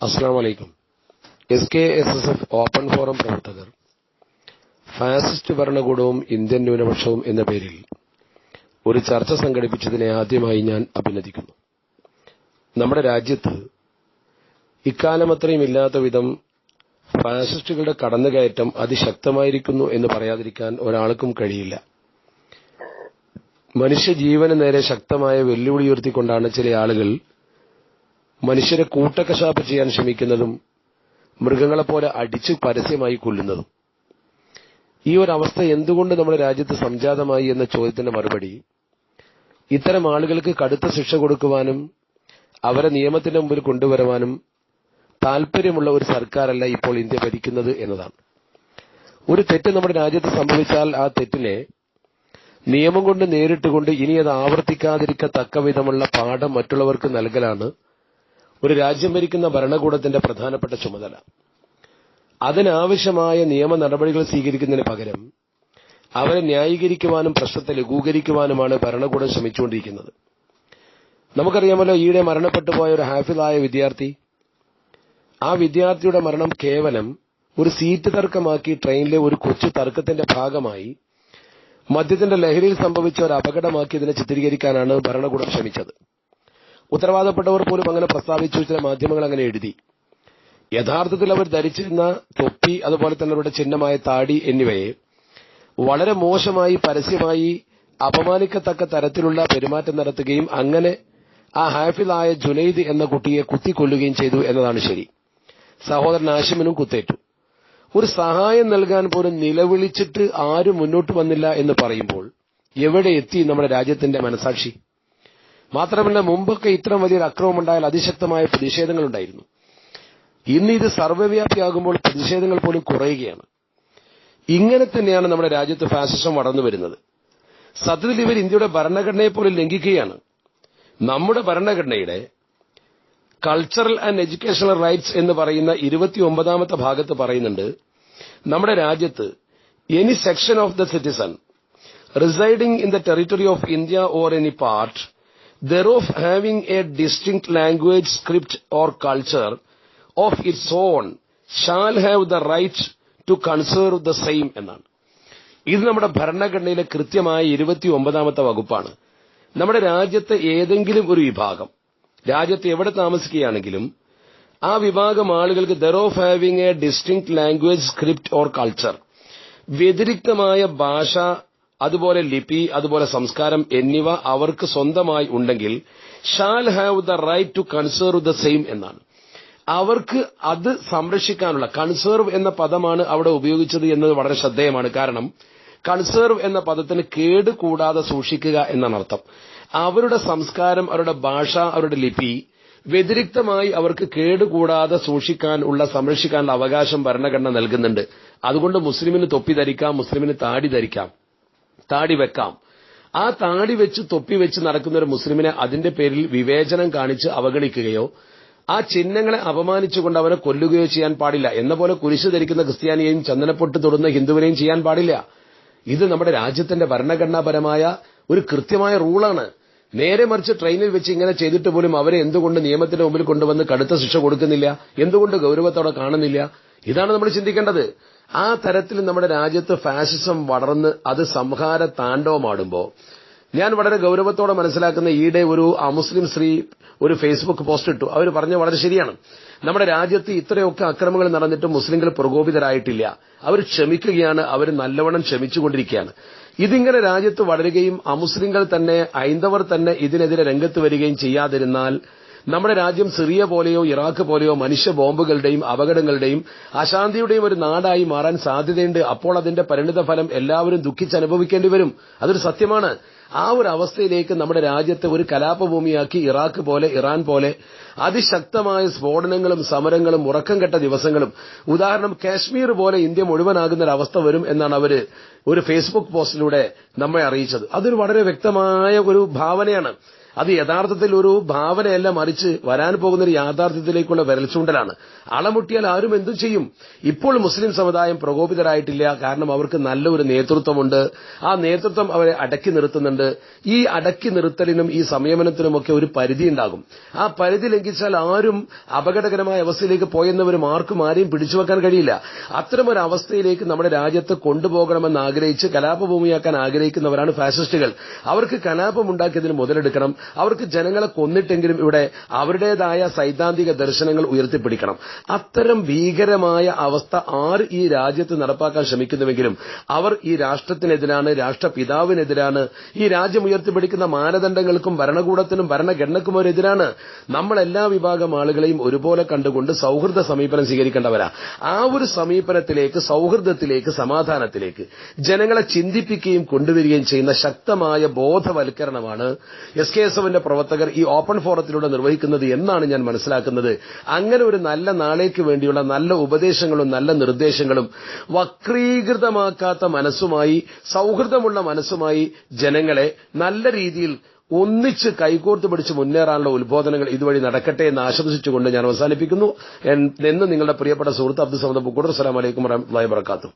അസ്സാം വലൈക്കും S K S S F open forum പ്രവർത്തകർ ഫാസിസ്റ്റ് ഭരണകൂടവും ഇന്ത്യൻ ന്യൂനപക്ഷവും എന്ന പേരിൽ ഒരു ചർച്ച സംഘടിപ്പിച്ചതിനെ ആദ്യമായി ഞാൻ അഭിനന്ദിക്കുന്നു. നമ്മുടെ രാജ്യത്ത് ഇക്കാലമത്രയും ഇല്ലാത്ത വിധം ഫാസിസ്റ്റുകളുടെ കടന്നുകയറ്റം അതിശക്തമായിരിക്കുന്നു എന്ന് പറയാതിരിക്കാൻ ഒരാൾക്കും കഴിയില്ല. മനുഷ്യജീവന് നേരെ ശക്തമായ വെല്ലുവിളി ഉയർത്തിക്കൊണ്ടാണ് ചില ആളുകൾ മനുഷ്യരെ കൂട്ടക്കശാപ്പ് ചെയ്യാൻ ശ്രമിക്കുന്നതും മൃഗങ്ങളെപ്പോലെ അടിച്ച് പരസ്യമായി കൊല്ലുന്നതും. ഈ ഒരു അവസ്ഥ എന്തുകൊണ്ട് നമ്മുടെ രാജ്യത്ത് സംജാതമായി എന്ന ചോദ്യത്തിന്റെ മറുപടി? ഇത്തരം ആളുകൾക്ക് കടുത്ത ശിക്ഷ കൊടുക്കുവാനും അവരെ നിയമത്തിന്റെ മുമ്പിൽ കൊണ്ടുവരുവാനും താൽപര്യമുള്ള ഒരു സർക്കാരല്ല ഇപ്പോൾ ഇന്ത്യ ഭരിക്കുന്നത് എന്നതാണ്. ഒരു തെറ്റ് നമ്മുടെ രാജ്യത്ത് സംഭവിച്ചാൽ ആ തെറ്റിനെ നിയമം കൊണ്ട് നേരിട്ടുകൊണ്ട് ഇനി അത് ആവർത്തിക്കാതിരിക്കത്തക്ക വിധമുള്ള പാഠം മറ്റുള്ളവർക്ക് നൽകലാണ് ഒരു രാജ്യം ഭരിക്കുന്ന ഭരണകൂടത്തിന്റെ പ്രധാനപ്പെട്ട ചുമതല. അതിനാവശ്യമായ നിയമ നടപടികൾ സ്വീകരിക്കുന്നതിന് പകരം അവരെ ന്യായീകരിക്കുവാനും പ്രശ്നത്തെ ലഘൂകരിക്കുവാനുമാണ് ഭരണകൂടം ശ്രമിച്ചുകൊണ്ടിരിക്കുന്നത്. നമുക്കറിയാമല്ലോ ഈയിടെ മരണപ്പെട്ടു പോയ ഒരു ഹാഫിദായ വിദ്യാർത്ഥി. ആ വിദ്യാർത്ഥിയുടെ മരണം കേവലം ഒരു സീറ്റ് തർക്കമാക്കി ട്രെയിനിലെ ഒരു കൊച്ചു തർക്കത്തിന്റെ ഭാഗമായി മദ്യത്തിന്റെ ലഹരിയിൽ സംഭവിച്ച ഒരു അപകടമാക്കി ഇതിനെ ചിത്രീകരിക്കാനാണ് ഭരണകൂടം ശ്രമിച്ചത്. ഉത്തരവാദപ്പെട്ടവർ പോലും അങ്ങനെ പ്രസ്താവിച്ചു ചില മാധ്യമങ്ങൾ അങ്ങനെ എഴുതി. യഥാർത്ഥത്തിൽ അവർ ധരിച്ചിരുന്ന തൊപ്പി അതുപോലെ തന്നെ അവരുടെ ചിഹ്നമായ താടി എന്നിവയെ വളരെ മോശമായി പരസ്യമായി അപമാനിക്കത്തക്ക തരത്തിലുള്ള പെരുമാറ്റം നടത്തുകയും അങ്ങനെ ആ ഹാഫിലായ ജുനൈദ് എന്ന കുട്ടിയെ കുത്തിക്കൊല്ലുകയും ചെയ്തു എന്നതാണ് ശരി. സഹോദരൻ ആഷിമിനും കുത്തേറ്റു. ഒരു സഹായം നൽകാൻ പോലും നിലവിളിച്ചിട്ട് ആരും മുന്നോട്ട് വന്നില്ല എന്ന് പറയുമ്പോൾ എവിടെ എത്തി നമ്മുടെ രാജ്യത്തിന്റെ മനസാക്ഷി? മാത്രമല്ല മുമ്പൊക്കെ ഇത്തരം വലിയൊരു അക്രമം ഉണ്ടായാൽ അതിശക്തമായ പ്രതിഷേധങ്ങൾ ഉണ്ടായിരുന്നു ഇന്ന് ഇത് സർവവ്യാപിയാകുമ്പോൾ പ്രതിഷേധങ്ങൾ പോലും കുറയുകയാണ്. ഇങ്ങനെ തന്നെയാണ് നമ്മുടെ രാജ്യത്ത് ഫാസിസം വളർന്നു വരുന്നത്. സത്യത്തിൽ ഇവർ ഇന്ത്യയുടെ ഭരണഘടനയെ പോലും ലംഘിക്കുകയാണ്. നമ്മുടെ ഭരണഘടനയുടെ കൾച്ചറൽ ആൻഡ് എഡ്യൂക്കേഷണൽ റൈറ്റ്സ് എന്ന് പറയുന്ന ഇരുപത്തിയൊമ്പതാമത്തെ ഭാഗത്ത് പറയുന്നുണ്ട് നമ്മുടെ രാജ്യത്ത് any section of the citizen residing in the territory of India or any part thereof having a distinct language, script or culture of its own shall have the right to conserve the same എന്നാണ്. ഇത് നമ്മുടെ ഭരണഘടനയിലെ കൃത്യമായ ഇരുപത്തി ഒമ്പതാമത്തെ വകുപ്പാണ്. നമ്മുടെ രാജ്യത്തെ ഏതെങ്കിലും ഒരു വിഭാഗം രാജ്യത്ത് എവിടെ താമസിക്കുകയാണെങ്കിലും ആ വിഭാഗം ആളുകൾക്ക് thereof having a distinct language script or culture വ്യതിരിക്തമായ ഭാഷ അതുപോലെ ലിപി അതുപോലെ സംസ്കാരം എന്നിവ അവർക്ക് സ്വന്തമായി ഉണ്ടെങ്കിൽ shall have the right to conserve the same എന്നാണ്. അവർക്ക് അത് സംരക്ഷിക്കാനുള്ള കൺസേർവ് എന്ന പദമാണ് അവിടെ ഉപയോഗിച്ചത് എന്നത് വളരെ ശ്രദ്ധേയമാണ്. കാരണം കൺസേർവ് എന്ന പദത്തിന് കേട് കൂടാതെ സൂക്ഷിക്കുക എന്നാണ് അർത്ഥം. അവരുടെ സംസ്കാരം അവരുടെ ഭാഷ അവരുടെ ലിപി വ്യതിരിക്തമായി അവർക്ക് കേടുകൂടാതെ സൂക്ഷിക്കാനുള്ള സംരക്ഷിക്കാനുള്ള അവകാശം ഭരണഘടന നൽകുന്നുണ്ട്. അതുകൊണ്ട് മുസ്ലിമിന് തൊപ്പി ധരിക്കാം മുസ്ലിമിന് താടി ധരിക്കാം. താടി വെക്കാം. ആ താടി വെച്ച് തൊപ്പി വെച്ച് നടക്കുന്ന ഒരു മുസ്ലിമിനെ അതിന്റെ പേരിൽ വിവേചനം കാണിച്ച് അവഗണിക്കുകയോ ആ ചിഹ്നങ്ങളെ അപമാനിച്ചുകൊണ്ട് അവനെ കൊല്ലുകയോ ചെയ്യാൻ പാടില്ല. എന്ന പോലെ കുരിശ് ധരിക്കുന്ന ക്രിസ്ത്യാനിയെയും ചന്ദനപ്പൊട്ട് തൊടുന്ന ഹിന്ദുവിനെയും ചെയ്യാൻ പാടില്ല. ഇത് നമ്മുടെ രാജ്യത്തിന്റെ ഭരണഘടനാപരമായ ഒരു കൃത്യമായ റൂളാണ്. നേരെ മറിച്ച് ട്രെയിനിൽ വെച്ച് ഇങ്ങനെ ചെയ്തിട്ട് പോലും അവരെ എന്തുകൊണ്ട് നിയമത്തിന്റെ മുമ്പിൽ കൊണ്ടുവന്ന് കടുത്ത ശിക്ഷ കൊടുക്കുന്നില്ല? എന്തുകൊണ്ട് ഗൌരവത്തോടെ കാണുന്നില്ല? ഇതാണ് നമ്മൾ ചിന്തിക്കേണ്ടത്. ആ തരത്തിൽ നമ്മുടെ രാജ്യത്ത് ഫാസിസം വളർന്ന് അത് സംഹാര താണ്ഡവമാടുമ്പോൾ ഞാൻ വളരെ ഗൌരവത്തോടെ മനസ്സിലാക്കുന്ന ഈയിടെ ഒരു അമുസ്ലിം സ്ത്രീ ഒരു ഫേസ്ബുക്ക് പോസ്റ്റ് ഇട്ടു. അവർ പറഞ്ഞ വളരെ ശരിയാണ്. നമ്മുടെ രാജ്യത്ത് ഇത്രയൊക്കെ അക്രമങ്ങൾ നടന്നിട്ട് മുസ്ലിങ്ങൾ പ്രകോപിതരായിട്ടില്ല. അവർ ക്ഷമിക്കുകയാണ് അവർ നല്ലവണ്ണം ക്ഷമിച്ചുകൊണ്ടിരിക്കുകയാണ്. ഇതിങ്ങനെ രാജ്യത്ത് വളരുകയും അമുസ്ലിങ്ങൾ തന്നെ ഹൈന്ദവർ തന്നെ ഇതിനെതിരെ രംഗത്ത് വരികയും ചെയ്യാതിരുന്നാൽ നമ്മുടെ രാജ്യം സിറിയ പോലെയോ ഇറാഖ് പോലെയോ മനുഷ്യ ബോംബുകളുടെയും അപകടങ്ങളുടെയും അശാന്തിയുടെയും ഒരു നാടായി മാറാൻ സാധ്യതയുണ്ട്. അപ്പോൾ അതിന്റെ പരിണിത ഫലം എല്ലാവരും ദുഃഖിച്ചനുഭവിക്കേണ്ടി വരും. അതൊരു സത്യമാണ്. ആ ഒരു അവസ്ഥയിലേക്ക് നമ്മുടെ രാജ്യത്തെ ഒരു കലാപഭൂമിയാക്കി ഇറാഖ് പോലെ ഇറാൻ പോലെ അതിശക്തമായ സ്ഫോടനങ്ങളും സമരങ്ങളും ഉറക്കം കെട്ട ദിവസങ്ങളും. ഉദാഹരണം കാശ്മീർ പോലെ ഇന്ത്യ മുഴുവനാകുന്ന ഒരു അവസ്ഥ വരും എന്നാണ് അവർ ഒരു ഫേസ്ബുക്ക് പോസ്റ്റിലൂടെ നമ്മെ അറിയിച്ചത്. അതൊരു വളരെ വ്യക്തമായ ഒരു ഭാവനയാണ്. അത് യഥാർത്ഥത്തിൽ ഒരു ഭാവനയല്ല മറിച്ച് വരാൻ പോകുന്ന ഒരു യാഥാർത്ഥ്യത്തിലേക്കുള്ള വിരൽച്ചൂണ്ടലാണ് അളമുട്ടിയാൽ ആരും എന്തും ചെയ്യും. ഇപ്പോൾ മുസ്ലിം സമുദായം പ്രകോപിതരായിട്ടില്ല. കാരണം അവർക്ക് നല്ലൊരു നേതൃത്വമുണ്ട്. ആ നേതൃത്വം അവരെ അടക്കി നിർത്തുന്നുണ്ട്. ഈ അടക്കി നിർത്തലിനും ഈ സംയമനത്തിനുമൊക്കെ ഒരു പരിധി ഉണ്ടാകും. ആ പരിധി ലംഘിച്ചാൽ ആരും അപകടകരമായ അവസ്ഥയിലേക്ക് പോയെന്നവരും ആർക്കും ആരെയും പിടിച്ചുവെക്കാൻ കഴിയില്ല. അത്തരമൊരു അവസ്ഥയിലേക്ക് നമ്മുടെ രാജ്യത്ത് കൊണ്ടുപോകണമെന്ന് ആഗ്രഹിച്ച് കലാപഭൂമിയാക്കാൻ ആഗ്രഹിക്കുന്നവരാണ് ഫാസിസ്റ്റുകൾ. അവർക്ക് കലാപമുണ്ടാക്കിയതിന് മുതലെടുക്കണം. അവർക്ക് ജനങ്ങളെ കൊന്നിട്ടെങ്കിലും ഇവിടെ അവരുടേതായ സൈദ്ധാന്തിക ദർശനങ്ങൾ ഉയർത്തിപ്പിടിക്കണം. അത്തരം ഭീകരമായ അവസ്ഥ ആര് ഈ രാജ്യത്ത് നടപ്പാക്കാൻ ശ്രമിക്കുന്നുവെങ്കിലും അവർ ഈ രാഷ്ട്രത്തിനെതിരാണ് രാഷ്ട്രപിതാവിനെതിരാണ് ഈ രാജ്യം ഉയർത്തിപ്പിടിക്കുന്ന മാനദണ്ഡങ്ങൾക്കും ഭരണകൂടത്തിനും ഭരണഘടനക്കുമെതിരാണ് നമ്മൾ എല്ലാ വിഭാഗം ആളുകളെയും ഒരുപോലെ കണ്ടുകൊണ്ട് സൗഹൃദ സമീപനം സ്വീകരിക്കേണ്ടവരാ. ആ ഒരു സമീപനത്തിലേക്ക് സൗഹൃദത്തിലേക്ക് സമാധാനത്തിലേക്ക് ജനങ്ങളെ ചിന്തിപ്പിക്കുകയും കൊണ്ടുവരികയും ചെയ്യുന്ന ശക്തമായ ബോധവൽക്കരണമാണ് എസ് കെ എസ് എഫിന്റെ പ്രവർത്തകർ ഈ ഓപ്പൺ ഫോറത്തിലൂടെ നിർവഹിക്കുന്നത് എന്നാണ് ഞാൻ മനസ്സിലാക്കുന്നത്. അങ്ങനെ ഒരു നല്ല നാളേക്ക് വേണ്ടിയുള്ള നല്ല ഉപദേശങ്ങളും നല്ല നിർദ്ദേശങ്ങളും വക്രീകൃതമാക്കാത്ത മനസ്സുമായി സൗഹൃദമുള്ള മനസ്സുമായി ജനങ്ങളെ നല്ല രീതിയിൽ ഒന്നിച്ച് കൈകോർത്ത് പിടിച്ച് മുന്നേറാനുള്ള ഉത്ബോധനങ്ങൾ ഇതുവഴി നടക്കട്ടെ എന്ന് ആശംസിച്ചുകൊണ്ട് ഞാൻ അവസാനിപ്പിക്കുന്നു. എന്ന് നിങ്ങളുടെ പ്രിയപ്പെട്ട സുഹൃത്ത് അബ്ദുൽ സമദ് ബുക്കൂർ അസ്സലാമലൈക്കും വറഹമത്തുള്ളാഹി വബറകാതുഹു.